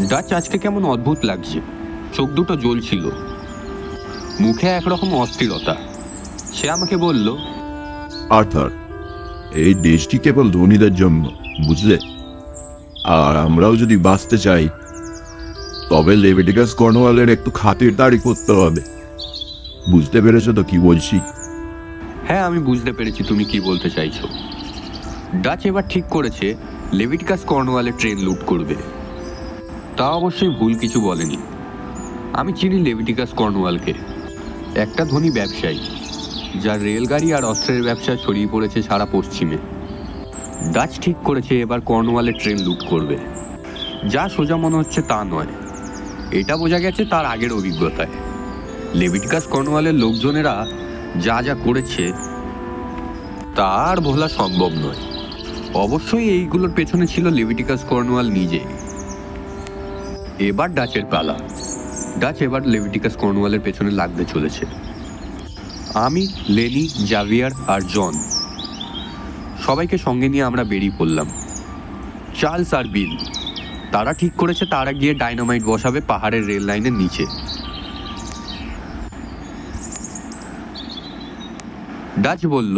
Dutch আজকে কেমন অদ্ভুত লাগছে। চোখ দুটো জ্বলছিল। মুখে একরকম অস্থিরতা। সে আমাকে বলল আর্থার এই দেশটি কেবল ধনীদের জন্য বুঝলে? আর আমরাও যদি বাঁচতে চাই তবে লেভিটিকাস কর্নওয়ালের একটু খাতিরদারি করতে হবে। বুঝতে পেরেছ তো কি বলছি? হ্যাঁ আমি বুঝতে পেরেছি তুমি কি বলতে চাইছো। ডাচ এবার ঠিক করেছে লেভিটকাস কর্নওয়ালে ট্রেন লুট করবে। তা অবশ্যই ভুল কিছু বলেনি। আমি চিনি লেভিটিকাস কর্নওয়ালকে, একটা ধনী ব্যবসায়ী, যার রেলগাড়ি আর অস্ত্রের ব্যবসা ছড়িয়ে পড়েছে সারা পশ্চিমে। ডাচ ঠিক করেছে এবার কর্নওয়ালে ট্রেন লুট করবে। যা সোজা মনে হচ্ছে তা নয়। এটা বোঝা গেছে তার আগের অভিজ্ঞতায়। লেভিটকাস কর্নওয়ালের লোকজনেরা যা যা করেছে, তা আর ভোলা সম্ভব নয়। অবশ্যই এইগুলোর পেছনে ছিল লেভিটিকাস কর্নওয়াল নিজে। এবার ডাচের পালা। ডাচ এবার লেভিটিকাস কর্নওয়ালের পেছনে লাগতে চলেছে। আমি লেনি জাভিয়ার আর জন সবাইকে সঙ্গে নিয়ে আমরা বেরিয়ে পড়লাম। চার্লস আর বিল তারা ঠিক করেছে তারা গিয়ে ডাইনামাইট বসাবে পাহাড়ের রেল লাইনের নিচে। ডাচ বলল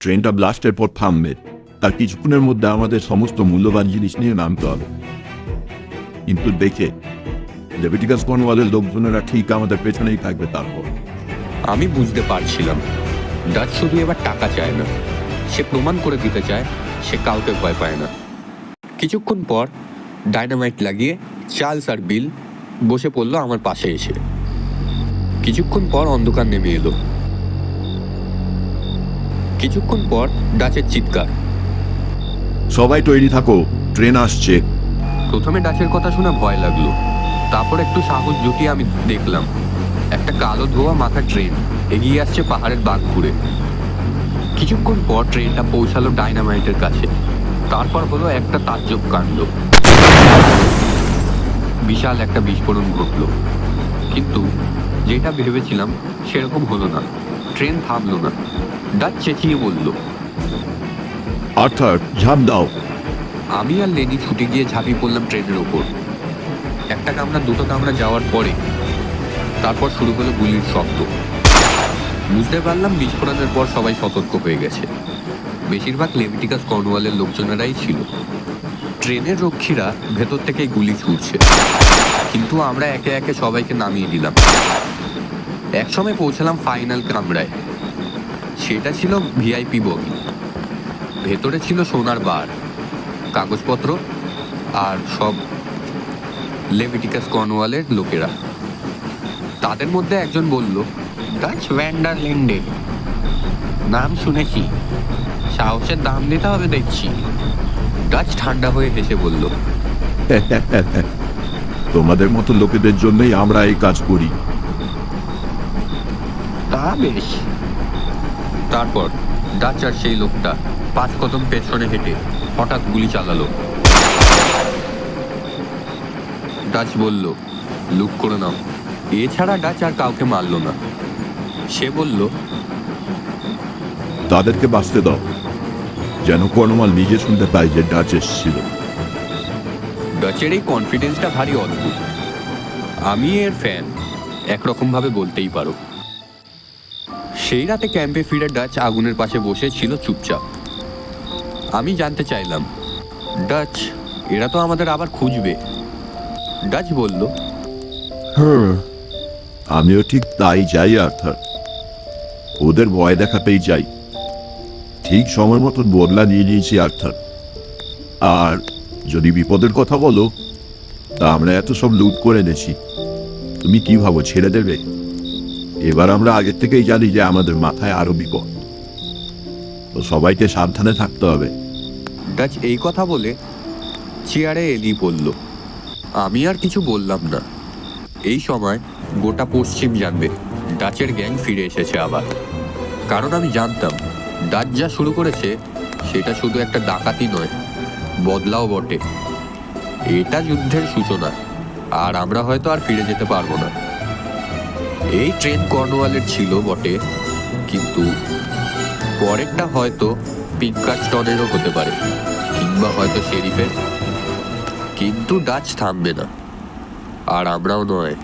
ট্রেনটা ব্লাস্টের পর থামবে। তার কিছুক্ষণের মধ্যে আমাদের সমস্ত মূল্যবান জিনিস নিয়ে নামতে হবে। কিন্তু দেখে লেভিটিকাস কর্নওয়ালের লোকজনেরা ঠিক আমাদের পেছনেই থাকবে তারপর। আমি বুঝতে পারছিলাম। ডাচ শুধু এবার টাকা চায় না। সে প্রমাণ করে দিতে চায় সে কাউকে ভয় পায় না। কিছুক্ষণ পর ডায়নামাইট লাগিয়ে চার্লস আর বিল বসে পড়ল আমার পাশে এসে। কিছুক্ষণ পর অন্ধকার নেমে এলো। কিছুক্ষণ পর ডাচের চিৎকার। সবাই তৈরি থাকো ট্রেন আসছে। প্রথমে ডাচের কথা শুনে ভয় লাগল। তারপর একটু সাহস জুটিয়ে আমি দেখলাম, একটা কালো ধোয়া মাথা ট্রেন এগিয়ে আসছে পাহাড়ের বাঁক ঘুরে। কিছুক্ষণ পর ট্রেনটা পৌঁছালো ডাইনামাইটের কাছে। তারপর হলো একটা তাজ্জব কাণ্ড। বিশাল একটা বিস্ফোরণ ঘটলো। কিন্তু যেটা ভেবেছিলাম সেরকম হলো না। ট্রেন থামলো না। ডাচ চেঁচিয়ে বলল, আর্থার, ঝাঁপ দাও। আমি আর লেনি ছুটে গিয়ে ঝাঁপিয়ে পড়লাম ট্রেনের ওপর। একটা কামরা, দুটো কামরা যাওয়ার পরে তারপর শুরু হলো গুলির শব্দ। বুঝতে পারলাম বিস্ফোরণের পর সবাই সতর্ক হয়ে গেছে। বেশিরভাগ লেভিটিকাস কর্নওয়ালের লোকজনেরাই ছিল। ট্রেনের রক্ষীরা ভেতর থেকেই গুলি ছুটছে কিন্তু আমরা একে একে সবাইকে নামিয়ে দিলাম। একসময় পৌঁছালাম ফাইনাল কামরায়। সেটা ছিল ভিআইপি বগি। ভেতরে ছিল সোনার বার। কাগজপত্র আর সব লেভিটিকাস কর্নওয়ালের লোকেরা। তাদের মধ্যে একজন বলল ডাচ ভ্যান্ডার লিন্ডে। নাম শুনেছি। সাহসের দাম দিতে হবে দেখছি। ডাচ ঠান্ডা হয়ে হেসে বলল তোমাদের মতো লোকেদের জন্যই আমরা এই কাজ করি। তা বেশ। তারপর ডাচ আর সেই লোকটা পাঁচ কদম পেছনে হেঁটে হঠাৎ গুলি চালালো। ডাচ বলল লুক করে নাও। এছাড়া ডাচ আর কাউকে মারলো না। সে বলল তাদেরকে বাঁচতে দাও। যেন কর্নওয়াল নিজে শুনতে পায় যে ডাচ এসেছিল। ডাচের এই কনফিডেন্সটা ভারী অদ্ভুত। আমি এর ফ্যান একরকম ভাবে বলতেই পারো। সেই রাতে ক্যাম্পে ফিরে ডাচ আগুনের পাশে বসে ছিল চুপচাপ। আমি জানতে চাইলাম। ডাচ, এরা তো আমাদের আবার খুঁজবে। ডাচ বলল হ্যাঁ আমিও ঠিক তাই চাই আর্থার। ওদের ভয় দেখাতেই চাই ঠিক সময় মতন বদলা নিয়ে নিয়েছি, আর্থার। আর যদি বিপদের কথা বলো, তা আমরা এত সব লুট করে এনেছি। তুমি কি ভাবো, ছেড়ে দেবে? এবার আমরা আগের থেকেই জানি যে আমাদের মাথায় আরও বিপদ। তো সবাইকে সাবধানে থাকতে হবে। ডাচ এই কথা বলে চেয়ারে এলি পড়ল আমি আর কিছু বললাম না। এই সময় গোটা পশ্চিম জানবে, ডাচের গ্যাং ফিরে এসেছে আবার। কারণ আমি জানতাম, ডাচ যা শুরু করেছে, সেটা শুধু একটা ডাকাতি নয়, বদলাও বটে। এটা যুদ্ধের সূচনা, আর আমরা হয়তো আর ফিরে যেতে পারব না। এই ট্রেন কর্নওয়ালের ছিল বটে, কিন্তু পরেরটা হয়তো পিঙ্কাস্টনেরও হতে পারে। কিংবা হয়তো শেরিফের কিন্তু ডাচ থামবে না। আর আমরাও নয়।